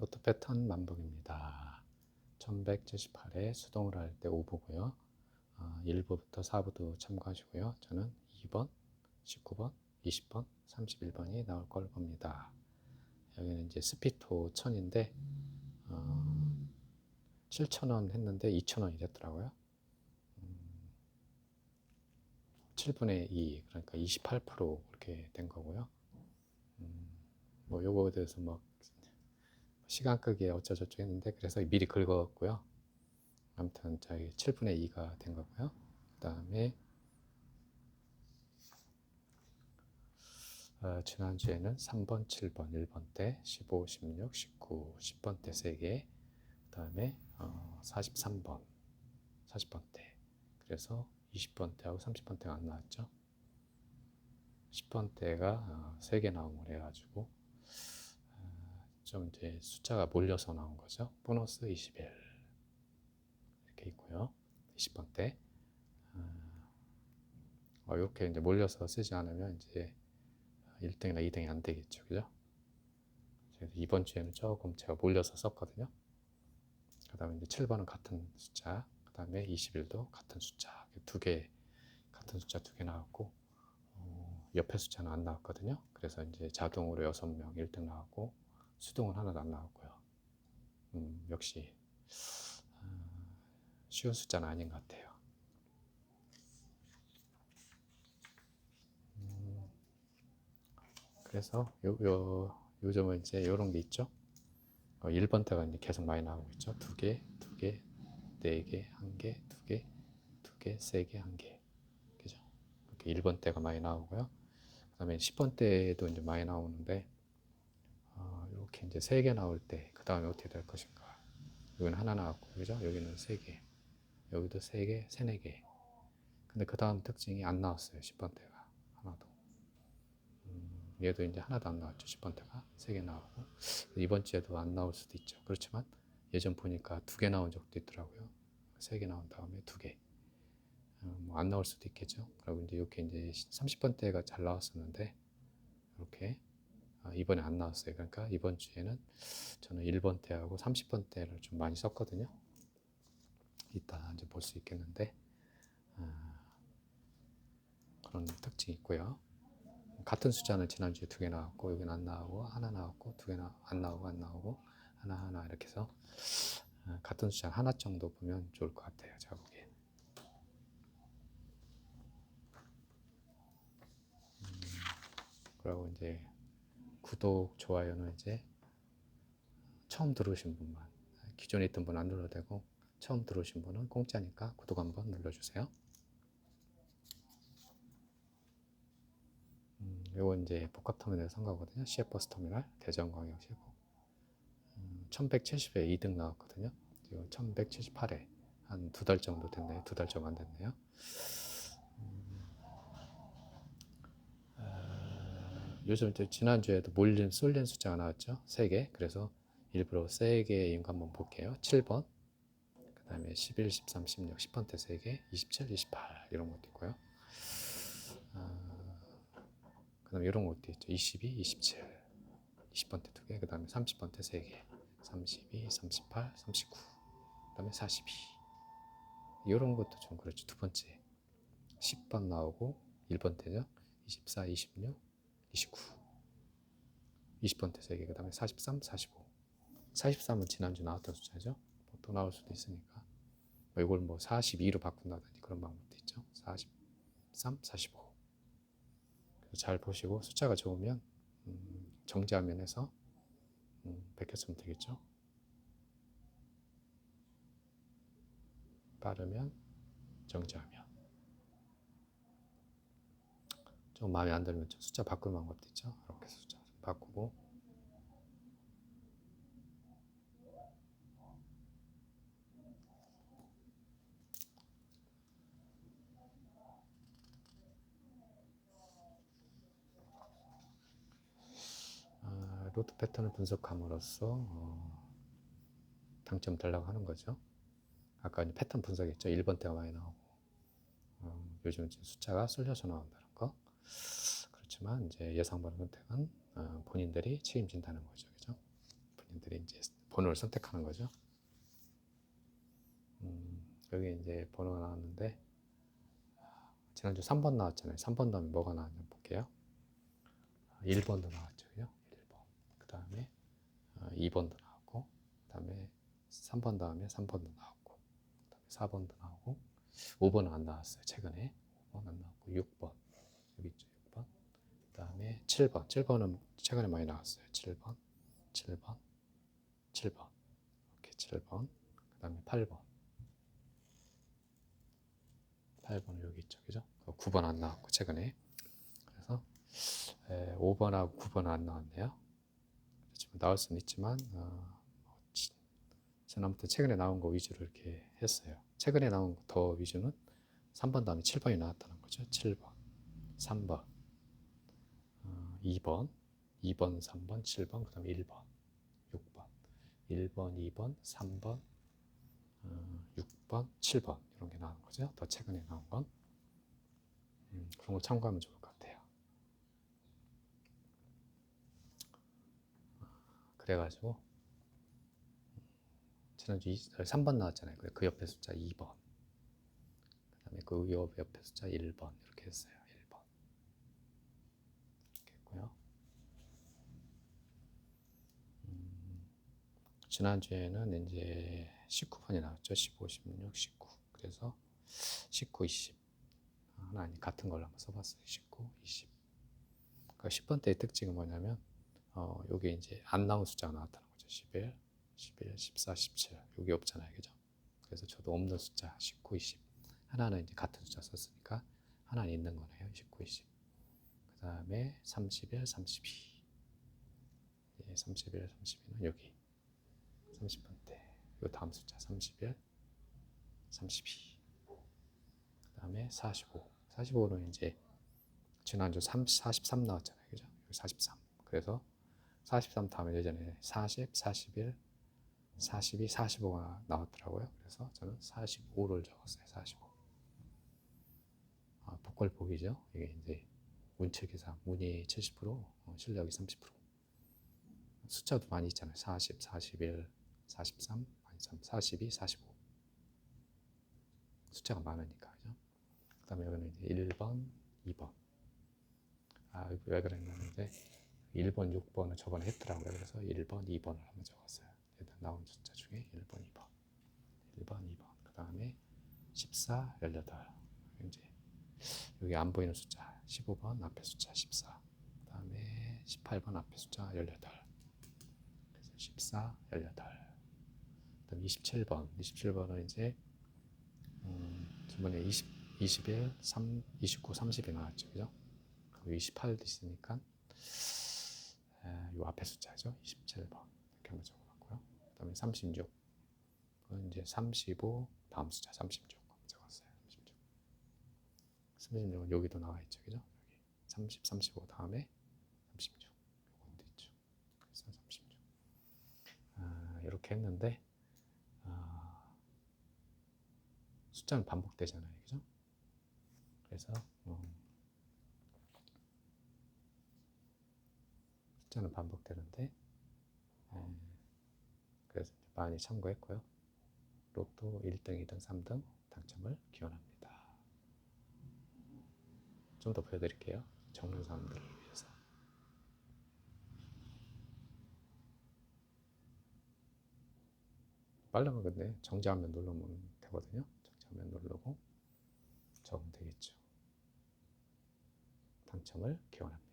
로또 패턴 만복입니다. 1178에 수동을 할 때 5부고요. 어, 1부부터 4부도 참고하시고요. 저는 2번, 19번, 20번, 31번이 나올 걸 봅니다. 여기는 이제 스피토 1000인데 어, 7,000원 했는데 2,000원이 됐더라고요. 음, 7분의 2, 그러니까 28% 이렇게 된 거고요. 음, 뭐 요거에 대해서 뭐 시간 끄기 어쩌저쩌 했는데 그래서 미리 긁었고요. 아무튼 저희 7분의 2가 된 거고요. 그 다음에 어, 지난주에는 3번, 7번, 1번 때 15, 16, 19, 10번 때 3개 그 다음에 어, 43번, 40번 때 그래서 20번 때하고 30번 때가 안 나왔죠. 10번 때가 어, 3개 나온 걸 해가지고 어, 좀 이제 숫자가 몰려서 나온 거죠. 보너스 21 이렇게 있고요. 20번 때 어, 이렇게 이제 몰려서 쓰지 않으면 이제 1등이나 2등이 안 되겠죠. 그죠? 그래서 이번 주에는 조금 제가 몰려서 썼거든요. 그 다음에 이제 7번은 같은 숫자, 그 다음에 21도 같은 숫자, 두 개, 같은 숫자 두 개 나왔고, 어, 옆에 숫자는 안 나왔거든요. 그래서 이제 자동으로 6명 1등 나왔고, 수동은 하나도 안 나왔고요. 음, 역시, 어, 쉬운 숫자는 아닌 것 같아요. 그래서 요, 요, 요즘은 이제 요런 게 있죠. 어, 1번 때가 이제 계속 많이 나오고 있죠. 두 개, 두 개, 네 개, 한 개, 두 개, 두 개, 세 개, 한 개. 그죠? 이렇게 1번 때가 많이 나오고요. 그 다음에 10번 때도 이제 많이 나오는데, 어, 이렇게 이제 세 개 나올 때, 그 다음에 어떻게 될 것인가. 여기는 하나 나왔고, 그죠? 여기는 세 개. 여기도 세 개, 세네 개. 근데 그 다음 특징이 안 나왔어요. 10번 때가. 하나도. 얘도 이제 하나도 안 나왔죠. 10번 때가 세 개 나오고 이번 주에도 안 나올 수도 있죠. 그렇지만 예전 보니까 두 개 나온 적도 있더라고요. 세 개 나온 다음에 두 개. 어, 뭐안 나올 수도 있겠죠. 그리고 이제 이렇게 이제 30번 때가 잘 나왔었는데 이렇게 아, 이번에 안 나왔어요. 그러니까 이번 주에는 저는 1번 때하고 30번 때를 좀 많이 썼거든요. 이따 이제 볼 수 있겠는데 아, 그런 특징이 있고요. 같은 숫자는 지난주에 두 개 나왔고 여기는 안 나오고 하나 나왔고 두개안 나오고 안 나오고 하나 하나 이렇게 해서 어, 같은 숫자 하나 정도 보면 좋을 것 같아요 제가 보기엔 음, 그리고 이제 구독 좋아요는 이제 처음 들어오신 분만 기존에 있던 분 안 눌러도 되고 처음 들어오신 분은 공짜니까 구독 한번 눌러주세요. 요거 이제 복합 터미널 선거거든요. 시외버스 터미널 대전광역시고 음, 1170에 2등 나왔거든요. 지금 1178에 한두 달 정도 됐네요. 두 달 좀 안 됐네요. 음, 어, 요즘 지난주에도 몰린 쏠린 숫자가 나왔죠. 3개. 그래서 일부러 3개의 인구 한번 볼게요. 7번, 그 다음에 11, 13, 16, 10번대 3개, 27, 28 이런 것도 있고요. 그 다음에 이런 것도 있죠. 22, 27, 20번대 두 개, 그 다음에 30번대 세 개, 32, 38, 39, 그 다음에 42. 이런 것도 좀 그렇죠. 두 번째. 10번 나오고 1번대죠. 24, 26, 29. 20번대 세 개, 그 다음에 43, 45. 43은 지난주 나왔던 숫자죠. 뭐또 나올 수도 있으니까. 뭐 이걸 뭐 42로 바꾼다든지 그런 방법도 있죠. 43, 45. 잘 보시고 숫자가 좋으면 음, 정지화면에서 음, 베꼈으면 되겠죠. 빠르면 정지화면. 좀 마음에 안 들면 숫자 바꿀 방법도 있죠. 이렇게 숫자 바꾸고 로또 패턴을 분석함으로써 어, 당점 되려고 하는 거죠. 아까 패턴 분석했죠. 1번 때가 많이 나오고 어, 요즘 숫자가 쏠려서 나온다는 거. 그렇지만 이제 예상 바른 선택은 어, 본인들이 책임진다는 거죠. 그죠? 본인들이 이제 번호를 선택하는 거죠. 음, 여기 이제 번호가 나왔는데 지난주 3번 나왔잖아요. 3번 다음에 뭐가 나왔냐 볼게요. 1번도 나왔죠. 그죠? 1번. 그 다음에 2번도 나왔고, 그 다음에 3번 다음에 3번도 나왔고, 그 다음에 4번도 나오고, 5번은 안 나왔어요. 최근에. 5번 안 나왔고, 6번. 여기 있죠. 6번. 그 다음에 7번. 7번은 최근에 많이 나왔어요. 7번. 7번. 7번. 이렇게 7번. 그 다음에 8번. 8번은 여기 있죠. 그죠? 9번 안 나왔고, 최근에. 그래서 5번하고 9번은 안 나왔네요. 지금 나올 수는 있지만, 어, 저는 아무튼 최근에 나온 거 위주로 이렇게 했어요. 최근에 나온 더 위주는 3번 다음에 7번이 나왔다는 거죠. 7번, 3번, 어, 2번, 2번, 3번, 7번, 그 다음에 1번, 6번, 1번, 2번, 3번, 어, 6번, 7번 이런 게 나오는 거죠. 더 최근에 나온 건 음, 그런 거 참고하면 좋을 것 같아요. 그래가지고 지난주 3번 나왔잖아요. 그- 그 옆에 숫자 2번. 그다음에 그 옆- 옆에 숫자 1번 이렇게 했어요. 1번. 이렇게 했고요. 음, 지난주에는 이제 19번이 나왔죠. 15, 16, 19. 그래서 19, 20. 하나 아니 같은 걸로 한번 써봤어요. 19, 20. 그 10번 때의 특징은 뭐냐면 어, 요게 이제 안 나온 숫자가 나왔다는 거죠. 11, 11, 14, 17. 여기 없잖아요. 그죠? 그래서 저도 없는 숫자 19, 20. 하나는 이제 같은 숫자 썼으니까 하나는 있는 거네요. 19, 20. 그 다음에 31, 32. 예, 31, 32는 여기 30번 때. 요 다음 숫자 31, 32. 그 다음에 45. 45는 이제 지난주 3, 43 나왔잖아요. 그죠? 여기 43. 그래서 43 다음에 예전에 40, 41, 42, 45가 나왔더라고요. 그래서 저는 45를 적었어요. 45. 아, 복걸복이죠. 이게 이제 문체 계산, 문이 70%, 어, 실력이 30%. 숫자도 많이 있잖아요. 40, 41, 43, 아니 참 42, 45. 숫자가 많으니까, 그죠? 그 다음에 여기는 이제 1번, 2번. 아, 왜 그랬냐는데, 1번, 6번은 저번에 했더라고요. 그래서 1번, 2번을 한번 적었어요. 일단 나온 숫자 중에 1번, 2번. 1번, 2번. 그 다음에 14, 18. 이제 여기 안 보이는 숫자 15번 앞에 숫자 14. 그 다음에 18번 앞에 숫자 18. 그래서 14, 18. 그다음 27번. 27번은 이제 음, 저번에 20, 21, 3, 29, 30이 나왔죠. 그죠? 그리고 28도 있으니까 에, 요 앞에 숫자죠. 27번. 이렇게 한번 적어봤고요. 그 다음에 36. 그건 이제 35 다음 숫자 36 한번 적었어요. 36. 36은 여기도 나와 있죠. 그죠? 여기 30, 35 다음에 36. 요것도 있죠. 그래서 36. 아, 이렇게 했는데 숫자는 반복되잖아요. 그죠? 그래서 어, 10점은 반복되는데 어, 그래서 많이 참고했고요. 로또 1등, 2등, 3등 당첨을 기원합니다. 좀 더 보여드릴게요. 적는 사람들을 위해서. 빨르면 근데 정지하면 눌러면 되거든요. 정지하면 누르고 적으면 되겠죠. 당첨을 기원합니다.